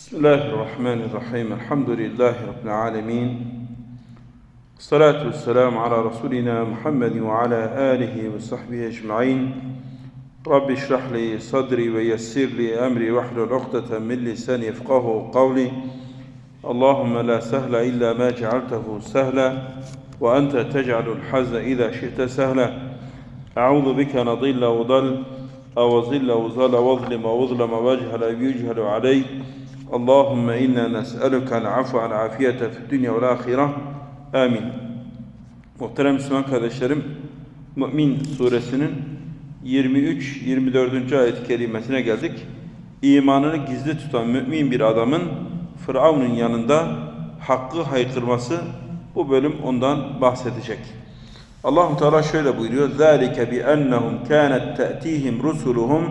بسم الله الرحمن الرحيم. الحمد لله رب العالمين. الصلاة والسلام على رسولنا محمد وعلى آله وصحبه أجمعين. رب اشرح لي صدري ويسر لي أمري واحلل عقدة من لساني يفقه قولي. اللهم لا سهل إلا ما جعلته سهلا وأنت تجعل الحزن إذا شئت سهلا. أعوذ بك نضل وضل أو ظل وظل وأظلم وأظلم وأجهل يجهل علي. اللهم إنا نسألك العفو والعافية في الدنيا والآخرة آمين Muhterem Müslüman kardeşlerim, Mü'min suresinin 23-24. ayet-i kerimesine geldik. İmanını gizli tutan mümin bir adamın Firavun'un yanında hakkı haykırması bu bölüm ondan bahsedecek. Allahu Teala şöyle buyuruyor: "Zalike bi ennehum kanat ta'tihim rusuluhum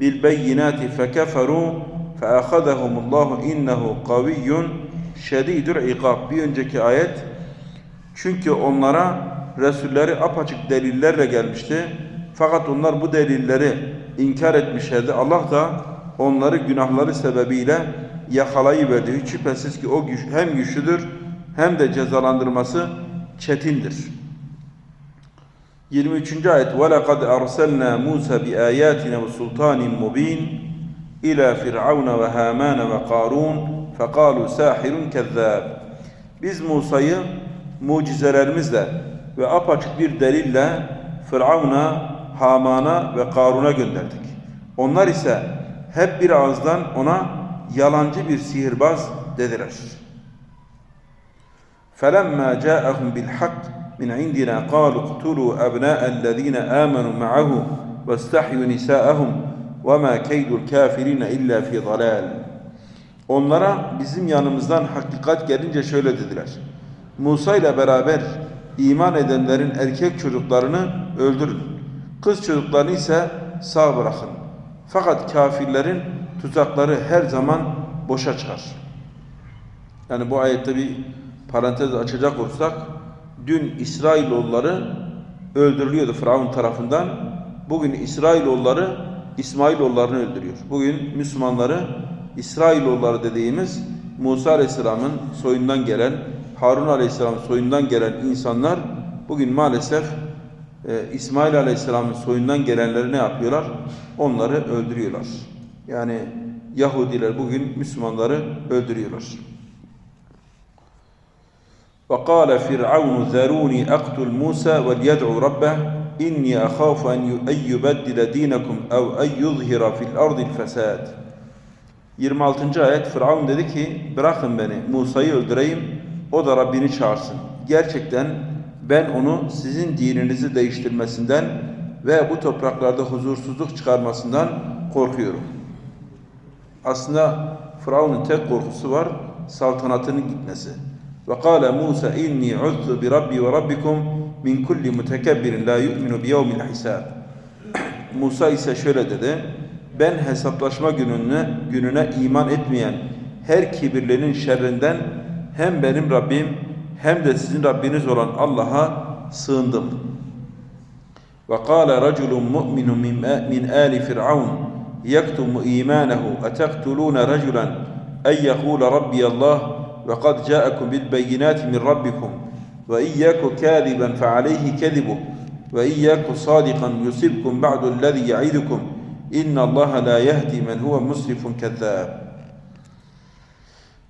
bil beyinati fekeferu fe'akhadahumullahu innehu kaviyyun şedidul ikab." Bir önceki ayet çünkü onlara Resulleri apaçık delillerle gelmişti. Fakat onlar bu delilleri inkar etmişlerdi. Allah da onları günahları sebebiyle yakalayıverdi. Hiç şüphesiz ki o güç, hem güçlüdür hem de cezalandırması çetindir. 23. ayet وَلَقَدْ أَرْسَلْنَا مُوسَى بِآيَاتِنَا وَسُلْطَانٍ مُبِينٍ إِلَى فِرْعَوْنَ وَهَامَانَ وَقَارُونَ فَقَالُوا سَاحِرٌ كَذَّابٌ Biz Musa'yı mucizelerimizle ve apaçık bir delille Firavun'a, Haman'a ve Karun'a gönderdik. Onlar ise hep bir ağızdan ona yalancı bir sihirbaz dediler. فَلَمَّا جَاءَهُمْ بِالْحَقِّ مِنْ عِنْدِنَا قَالُوا اقْتُلُوا أَبْنَاءَ الَّذِينَ آمَنُوا مَعَهُ وَاسْتَحْيُوا نِسَاءَهُمْ وَمَا كَيْدُ الْكَافِرِينَ إِلَّا فِي ضَلَالٍ Onlara bizim yanımızdan hakikat gelince şöyle dediler. Musa ile beraber iman edenlerin erkek çocuklarını öldürün. Kız çocuklarını ise sağ bırakın. Fakat kafirlerin tuzakları her zaman boşa çıkar. Yani bu ayette bir parantez açacak olursak dün İsrailoğulları öldürülüyordu Firavun tarafından. Bugün İsrailoğulları İsmailoğullarını öldürüyor. Bugün Müslümanları İsrailoğulları dediğimiz Musa Aleyhisselam'ın soyundan gelen, Harun Aleyhisselam'ın soyundan gelen insanlar bugün maalesef e, İsmail Aleyhisselam'ın soyundan gelenleri ne yapıyorlar? Onları öldürüyorlar. Yani Yahudiler bugün Müslümanları öldürüyorlar. وقال فرعون ذروني أقتل موسى وليدعو ربه inni akhafu en yubeddile dinakum ev en yuzhira fil ardil fesad. 26. ayet Firavun dedi ki bırakın beni Musa'yı öldüreyim o da Rabbini çağırsın. Gerçekten ben onu sizin dininizi değiştirmesinden ve bu topraklarda huzursuzluk çıkarmasından korkuyorum. Aslında Firavun'un tek korkusu var saltanatının gitmesi. Ve kâle Musa inni uzzu bi rabbi ve rabbikum min kulli mutekebbirin la yu'minu bi yevmil hisab. Musa ise şöyle dedi. Ben hesaplaşma gününe, gününe iman etmeyen her kibirlinin şerrinden hem benim Rabbim hem de sizin Rabbiniz olan Allah'a sığındım. Ve kâle raculun mu'minun min âli fir'aun yaktumu imanehu etektulûne raculan en yekûle rabbiyallah ve kad câekum bil beyinâti min rabbikum fe aleyhi kezibuh ve iyyâku sâdikan yusibkum ba'du allezî ya'idukum İnna Allah la yehdi men huve musrifun kezzab.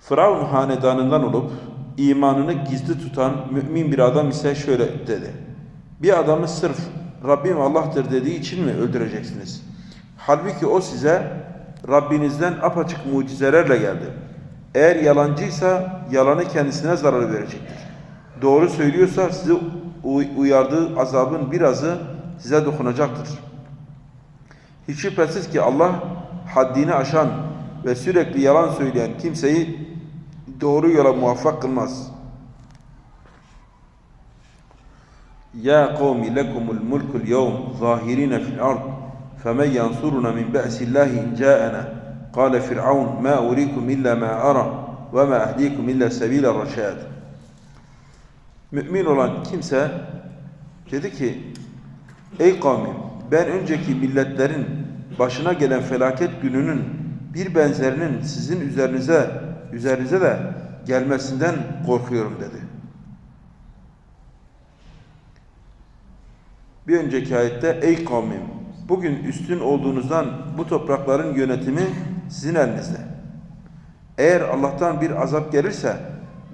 Firavun hanedanından olup imanını gizli tutan mümin bir adam ise şöyle dedi. Bir adamı sırf Rabbim Allah'tır dediği için mi öldüreceksiniz? Halbuki o size Rabbinizden apaçık mucizelerle geldi. Eğer yalancıysa yalanı kendisine zarar verecektir Doğru söylüyorsa sizi uyardığı azabın birazı size dokunacaktır. Hiç şüphesiz ki Allah haddini aşan ve sürekli yalan söyleyen kimseyi doğru yola muvaffak kılmaz. Ya kavmi lekumul mulkul yevm zahirine fil ard femen yansuruna min ba'sillahi in ja'ana قال فرعون ما أريكم إلا ما أرى وما أهديكم إلا سبيل الرشاد Mümin olan kimse dedi ki Ey kavmim ben önceki milletlerin başına gelen felaket gününün bir benzerinin sizin üzerinize üzerinize de gelmesinden korkuyorum dedi. Bir önceki ayette ey kavmim bugün üstün olduğunuzdan bu toprakların yönetimi sizin elinizde. Eğer Allah'tan bir azap gelirse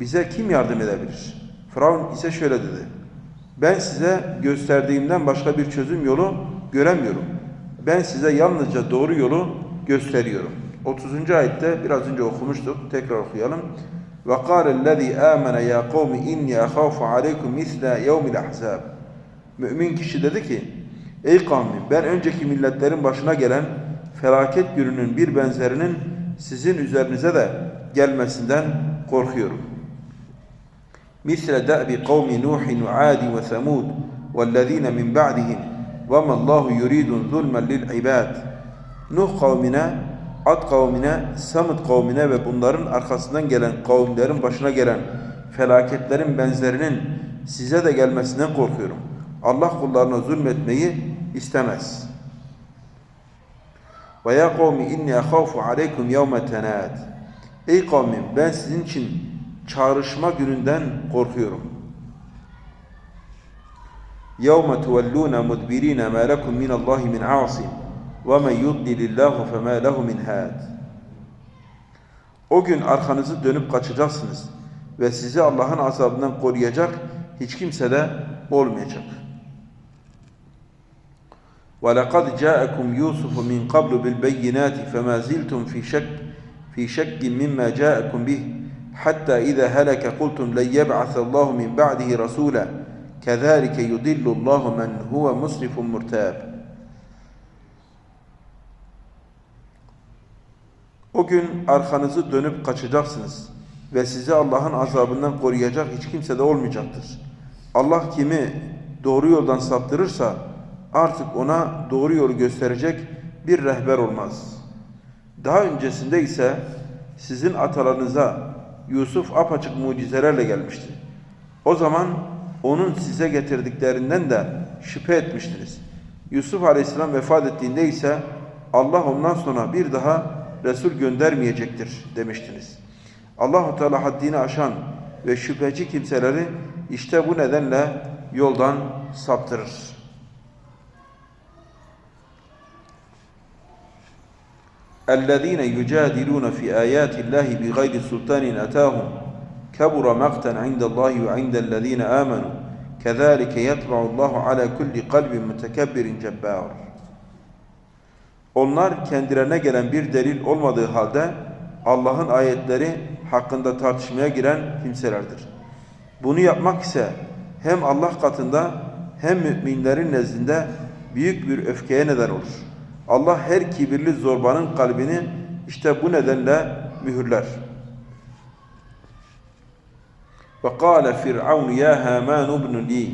bize kim yardım edebilir? Firavun ise şöyle dedi. Ben size gösterdiğimden başka bir çözüm yolu göremiyorum. Ben size yalnızca doğru yolu gösteriyorum. 30. ayette biraz önce okumuştuk. Tekrar okuyalım. Ve kâlellezî âmene yâ kavmi inni ahâfu aleykum misle yevmil ahzâb. Mümin kişi dedi ki, Ey kavmim ben önceki milletlerin başına gelen felaket gününün bir benzerinin sizin üzerinize de gelmesinden korkuyorum. مثل دأب قوم نوح وعاد وثمود والذين من بعدهم وما الله يريد ظلما للعباد Nuh kavmine, Ad kavmine, Samud kavmine ve bunların arkasından gelen kavimlerin başına gelen felaketlerin benzerinin size de gelmesinden korkuyorum. Allah kullarına zulmetmeyi istemez. Ve ya kavmi inni ahâfu aleykum yevme tenâd. Ey kavmim ben sizin için çağrışma gününden korkuyorum. يَوْمَ تُوَلُّونَ مُدْبِر۪ينَ مَا لَكُمْ مِنَ اللّٰهِ مِنْ عَاصِمٍ وَمَنْ يُضْلِلِ اللّٰهُ فَمَا لَهُ مِنْ هَادٍ O gün arkanızı dönüp kaçacaksınız ve sizi Allah'ın azabından koruyacak hiç kimse de olmayacak. وَلَقَدْ جَاءَكُمْ يُوسُفُ مِنْ قَبْلُ بِالْبَيِّنَاتِ فَمَا زِلْتُمْ فِي شَكٍّ في شك مما جاءكم به حتى إذا هلك قلتم لن يبعث الله من بعده رسولا كذلك يضل الله من هو مسرف مرتاب O gün arkanızı dönüp kaçacaksınız ve sizi Allah'ın azabından koruyacak hiç kimse de olmayacaktır. Allah kimi doğru yoldan saptırırsa artık ona doğru yolu gösterecek bir rehber olmaz. Daha öncesinde ise sizin atalarınıza Yusuf apaçık mucizelerle gelmişti. O zaman onun size getirdiklerinden de şüphe etmiştiniz. Yusuf Aleyhisselam vefat ettiğinde ise Allah ondan sonra bir daha Resul göndermeyecektir demiştiniz. Allahu Teala haddini aşan ve şüpheci kimseleri işte bu nedenle yoldan saptırır. الذين يجادلون في آيات الله بغير سلطان أتاهم كبر مقتا عند الله وعند الذين آمنوا كذلك يطبع الله على كل قلب متكبر جبار Onlar kendilerine gelen bir delil olmadığı halde Allah'ın ayetleri hakkında tartışmaya giren kimselerdir. Bunu yapmak ise hem Allah katında hem müminlerin nezdinde büyük bir öfkeye neden olur. Allah her kibirli zorbanın kalbini işte bu nedenle mühürler. Ve kâle Firavun ya Haman ibn li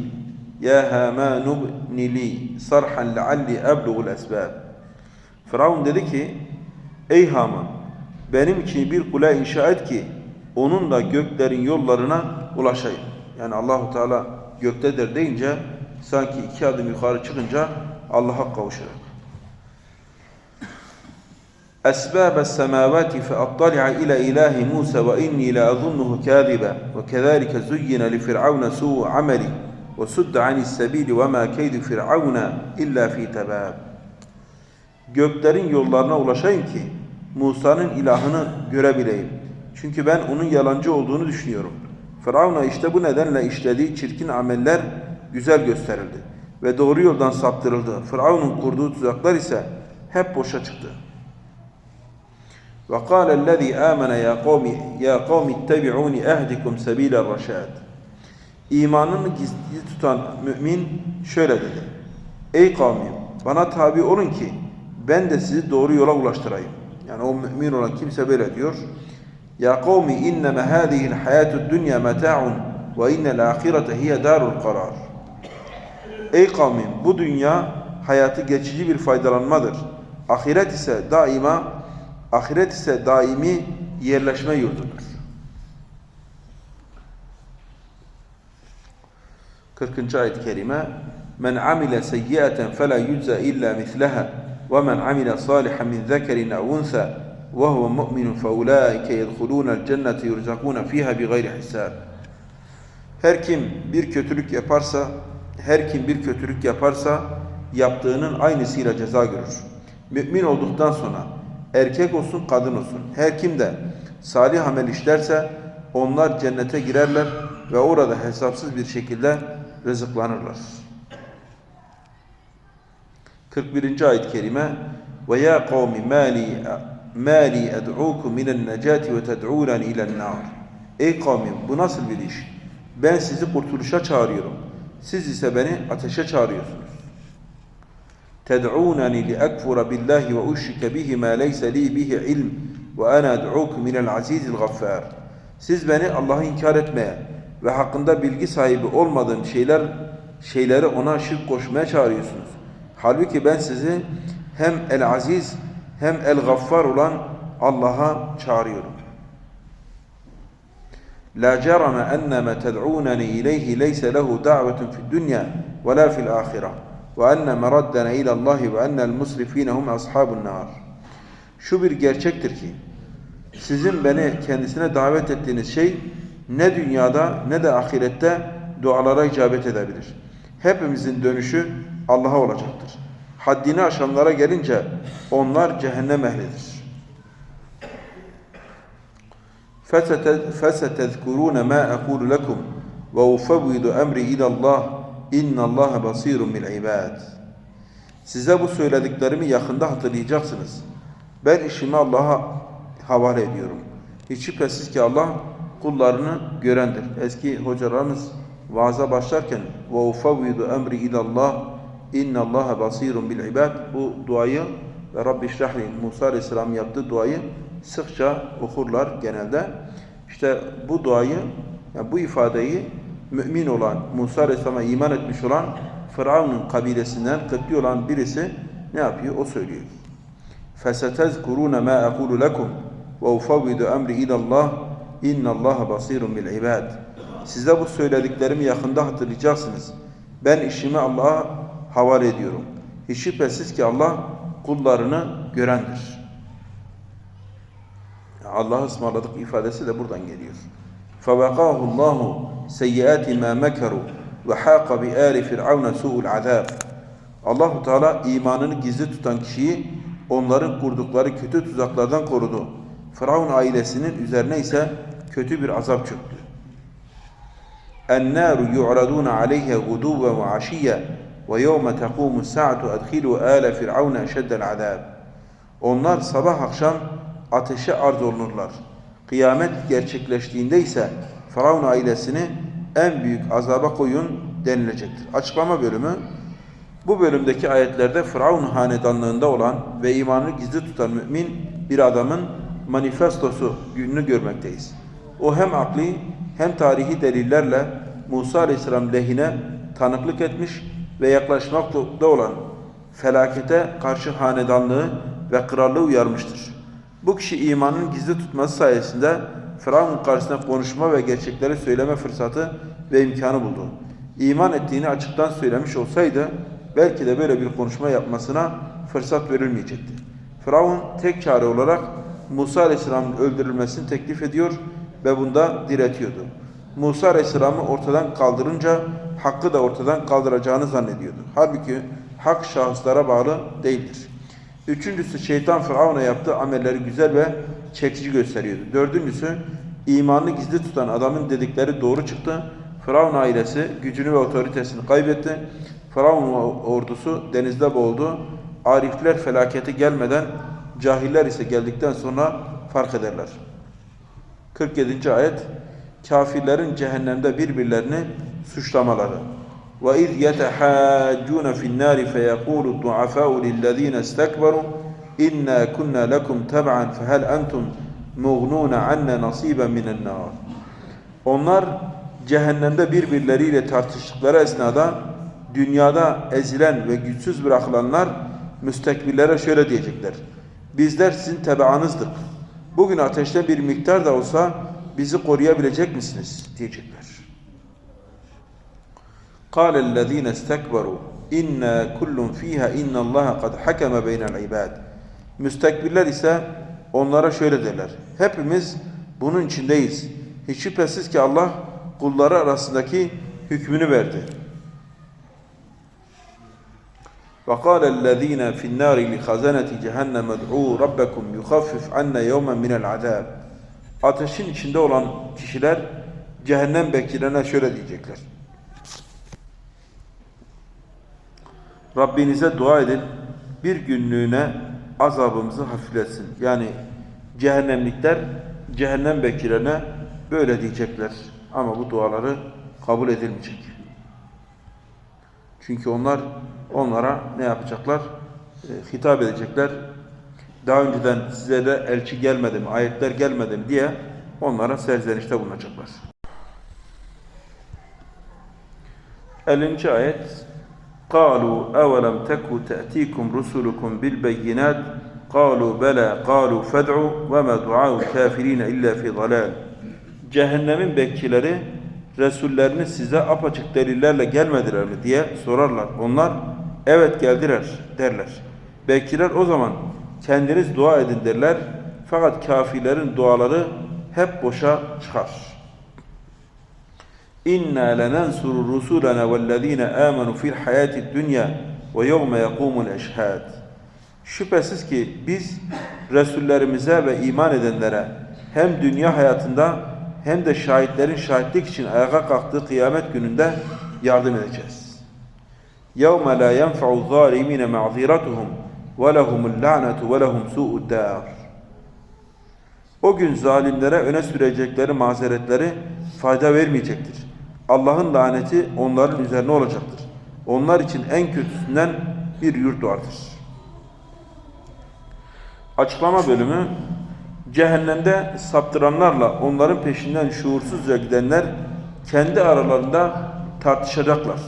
ya Haman ibn li sarhan lealli ebluğul esbab. Firavun dedi ki ey Haman benim için bir kule inşa et ki onunla göklerin yollarına ulaşayım. Yani Allahu Teala göktedir deyince sanki iki adım yukarı çıkınca Allah'a kavuşacak. أسباب السماوات فأطلع إلى إله موسى وإني لأظنه كاذبا وكذلك زين لفرعون سوء عملي وسد عن السبيل وما كيد فرعون إلا في تباب Göklerin yollarına ulaşayım ki Musa'nın ilahını görebileyim. Çünkü ben onun yalancı olduğunu düşünüyorum. Firavun'a işte bu nedenle işlediği çirkin ameller güzel gösterildi ve doğru yoldan saptırıldı. Firavun'un kurduğu tuzaklar ise hep boşa çıktı. وقال الذي آمن يا قوم يا قوم اتبعوني أهدكم سبيل الرشاد İmanını gizli tutan mümin şöyle dedi. Ey kavmim bana tabi olun ki ben de sizi doğru yola ulaştırayım. Yani o mümin olan kimse böyle diyor. Ya kavmi inneme hâzihil hayâtud dünya meta'un ve innel âhirete hiye darul karar. Ey kavmim bu dünya hayatı geçici bir faydalanmadır. Ahiret ise daima Ahiret ise daimi yerleşme yurdudur. 40. ayet-i kerime Men amile seyyiaten fela yujza illa misleha ve men amile salihan min zekerin ev ve huve mu'minun fe ulaike yedhulûnel cennete yurzakûne fiha bi gayri hisab. Her kim bir kötülük yaparsa, her kim bir kötülük yaparsa yaptığının aynısıyla ceza görür. Mümin olduktan sonra erkek olsun kadın olsun her kim de salih amel işlerse onlar cennete girerler ve orada hesapsız bir şekilde rızıklanırlar. 41. ayet-i kerime ve ya kavmi mali mali ed'ukum minen necati ve ted'unani ilen nar. Ey kavmim bu nasıl bir iş? Ben sizi kurtuluşa çağırıyorum. Siz ise beni ateşe çağırıyorsunuz. تدعونني لأكفر بالله وأشرك به ما ليس لي به علم وأنا أدعوكم من العزيز الغفار Siz beni Allah'ı inkar etmeye ve hakkında bilgi sahibi olmadığım şeyler şeyleri ona şirk koşmaya çağırıyorsunuz. Halbuki ben sizi hem El Aziz hem El Gaffar olan Allah'a çağırıyorum. La cerame enneme ted'uneni ileyhi leyse lehu da'vetun fid dunya ve la fil ahireh ve enne meraddena ilallahi ve ennel musrifine hum ashabun nar. Şu bir gerçektir ki sizin beni kendisine davet ettiğiniz şey ne dünyada ne de ahirette dualara icabet edebilir. Hepimizin dönüşü Allah'a olacaktır. Haddini aşanlara gelince onlar cehennem ehlidir. فَسَتَذْكُرُونَ مَا أَقُولُ لَكُمْ وَاُفَوِّدُ أَمْرِ إِلَى اللّٰهِ اِنَّ اللّٰهَ بَصِيرٌ بِالْعِبَادِ Size bu söylediklerimi yakında hatırlayacaksınız. Ben işimi Allah'a havale ediyorum. Hiç şüphesiz ki Allah kullarını görendir. Eski hocalarımız vaaza başlarken وَاُفَوِّدُ اَمْرِ اِلَى اللّٰهِ اِنَّ اللّٰهَ بَصِيرٌ بِالْعِبَادِ Bu duayı ve Rabbi şrahli Musa Aleyhisselam yaptığı duayı sıkça okurlar genelde. İşte bu duayı, yani bu ifadeyi mümin olan, Musa Aleyhisselam'a iman etmiş olan Firavun'un kabilesinden Kıpti olan birisi ne yapıyor? O söylüyor. فَسَتَذْكُرُونَ مَا أَقُولُ لَكُمْ وَاُفَوِّدُ اَمْرِ اِلَى اللّٰهِ اِنَّ اللّٰهَ بَصِيرٌ بِالْعِبَادِ Size bu söylediklerimi yakında hatırlayacaksınız. Ben işimi Allah'a havale ediyorum. Hiç şüphesiz ki Allah kullarını görendir. Allah'ı ısmarladık ifadesi de buradan geliyor. فَوَقَاهُ اللّٰهُ سَيِّئَاتِ مَا مَكَرُوا وَحَاقَ بِآلِ فِرْعَوْنَ سُوءُ الْعَذَابِ Allahu Teala imanını gizli tutan kişiyi onların kurdukları kötü tuzaklardan korudu. Firavun ailesinin üzerine ise kötü bir azap çöktü. النَّارُ يُعْرَضُونَ عَلَيْهَا غُدُوًّا وَعَشِيًّا وَيَوْمَ تَقُومُ السَّاعَةُ أَدْخِلُوا آلَ فِرْعَوْنَ أَشَدَّ الْعَذَابِ Onlar sabah akşam ateşe arz olunurlar. Kıyamet gerçekleştiğinde ise Firavun ailesini en büyük azaba koyun denilecektir. Açıklama bölümü bu bölümdeki ayetlerde Firavun hanedanlığında olan ve imanını gizli tutan mümin bir adamın manifestosu gününü görmekteyiz. O hem akli hem tarihi delillerle Musa Aleyhisselam lehine tanıklık etmiş ve yaklaşmakta olan felakete karşı hanedanlığı ve krallığı uyarmıştır. Bu kişi imanın gizli tutması sayesinde Firavun karşısında konuşma ve gerçekleri söyleme fırsatı ve imkanı buldu. İman ettiğini açıktan söylemiş olsaydı belki de böyle bir konuşma yapmasına fırsat verilmeyecekti. Firavun tek çare olarak Musa Aleyhisselam'ın öldürülmesini teklif ediyor ve bunda diretiyordu. Musa Aleyhisselam'ı ortadan kaldırınca hakkı da ortadan kaldıracağını zannediyordu. Halbuki hak şahıslara bağlı değildir. Üçüncüsü şeytan Firavun'a yaptığı amelleri güzel ve çekici gösteriyordu. Dördüncüsü imanını gizli tutan adamın dedikleri doğru çıktı. Firavun ailesi gücünü ve otoritesini kaybetti. Firavun ordusu denizde boğuldu. Arifler felaketi gelmeden, cahiller ise geldikten sonra fark ederler. 47. ayet Kafirlerin cehennemde birbirlerini suçlamaları. وَاِذْ يَتَحَاجُّونَ فِي النَّارِ فَيَقُولُ الضُّعَفَاءُ لِلَّذ۪ينَ اسْتَكْبَرُوا اِنَّا كُنَّا لَكُمْ تَبْعًا فَهَلْ أَنْتُمْ مُغْنُونَ عَنَّا نَصِيبًا مِنَ النَّارِ Onlar cehennemde birbirleriyle tartıştıkları esnada dünyada ezilen ve güçsüz bırakılanlar müstekbirlere şöyle diyecekler. Bizler sizin tebaanızdık. Bugün ateşte bir miktar da olsa bizi koruyabilecek misiniz? diyecekler. قال الذين استكبروا إنا كل فيها إن الله قد حكم بين العباد Müstekbirler ise onlara şöyle derler. Hepimiz bunun içindeyiz. Hiç şüphesiz ki Allah kulları arasındaki hükmünü verdi. وقال الذين في النار لخزنة جهنم ادعوا ربكم يخفف عنا يوما من العذاب Ateşin içinde olan kişiler cehennem bekçilerine şöyle diyecekler. Rabbinize dua edin bir günlüğüne azabımızı hafifletsin. Yani cehennemlikler cehennem bekçilerine böyle diyecekler. Ama bu duaları kabul edilmeyecek. Çünkü onlar onlara ne yapacaklar? E, hitap edecekler. Daha önceden size de elçi gelmedi mi, ayetler gelmedi mi diye onlara serzenişte bulunacaklar. 50. ayet قالوا أولم تك تأتيكم رسلكم بالبينات قالوا بلى قالوا فادعوا وما دعاء الكافرين إلا في ضلال Cehennemin bekçileri Resullerini size apaçık delillerle gelmediler mi diye sorarlar. Onlar evet geldiler derler. Bekçiler o zaman kendiniz dua edin derler. Fakat kafirlerin duaları hep boşa çıkar. İnna lenansuru rusulana vellezine amenu fil hayati dunya ve yevme yekumul eşhad. Şüphesiz ki biz Resullerimize ve iman edenlere hem dünya hayatında hem de şahitlerin şahitlik için ayağa kalktığı kıyamet gününde yardım edeceğiz. يَوْمَ لَا يَنْفَعُ الظَّالِمِينَ مَعْذِرَتُهُمْ وَلَهُمُ اللَّعْنَةُ وَلَهُمْ سُوءُ الدَّارِ O gün zalimlere öne sürecekleri mazeretleri fayda vermeyecektir. Allah'ın laneti onların üzerine olacaktır. Onlar için en kötüsünden bir yurt vardır. Açıklama bölümü Cehennemde saptıranlarla onların peşinden şuursuzca gidenler kendi aralarında tartışacaklar.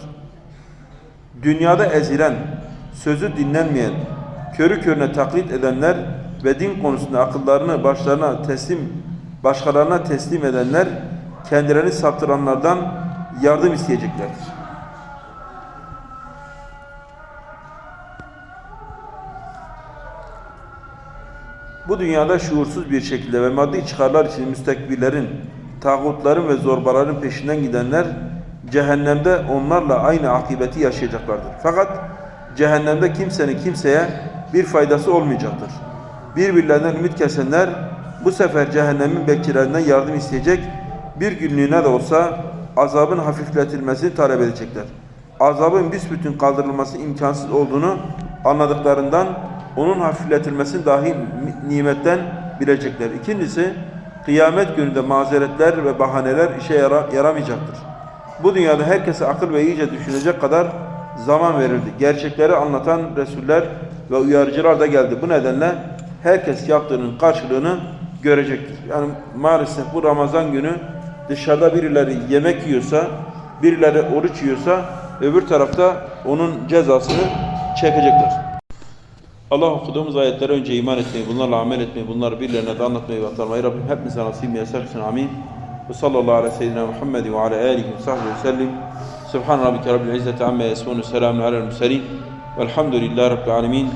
Dünyada ezilen, sözü dinlenmeyen, körü körüne taklit edenler ve din konusunda akıllarını başlarına teslim, başkalarına teslim edenler kendilerini saptıranlardan yardım isteyeceklerdir. Bu dünyada şuursuz bir şekilde ve maddi çıkarlar için müstekbirlerin, tağutların ve zorbaların peşinden gidenler cehennemde onlarla aynı akıbeti yaşayacaklardır. Fakat cehennemde kimsenin kimseye bir faydası olmayacaktır. Birbirlerinden ümit kesenler bu sefer cehennemin bekçilerinden yardım isteyecek, bir günlüğüne de olsa azabın hafifletilmesini talep edecekler. Azabın büsbütün kaldırılması imkansız olduğunu anladıklarından onun hafifletilmesini dahi nimetten bilecekler. İkincisi, kıyamet gününde mazeretler ve bahaneler işe yara yaramayacaktır. Bu dünyada herkese akıl ve iyice düşünecek kadar zaman verildi. Gerçekleri anlatan Resuller ve uyarıcılar da geldi. Bu nedenle herkes yaptığının karşılığını görecektir. Yani maalesef bu Ramazan günü dışarıda birileri yemek yiyorsa, birileri oruç yiyorsa öbür tarafta onun cezasını çekecekler. Allah okuduğumuz ayetlere önce iman etmeyi, bunlarla amel etmeyi, bunları birilerine de anlatmayı ve aktarmayı Rabbim hepimize nasip etsin. Amin. Ve sallallahu aleyhi ve seyyidina Muhammed ve ala alihi ve sahbihi ve sellim. Subhan rabbike rabbil izzeti amme yasifun. Selamun alel murselin. Velhamdülillahi rabbil alemin.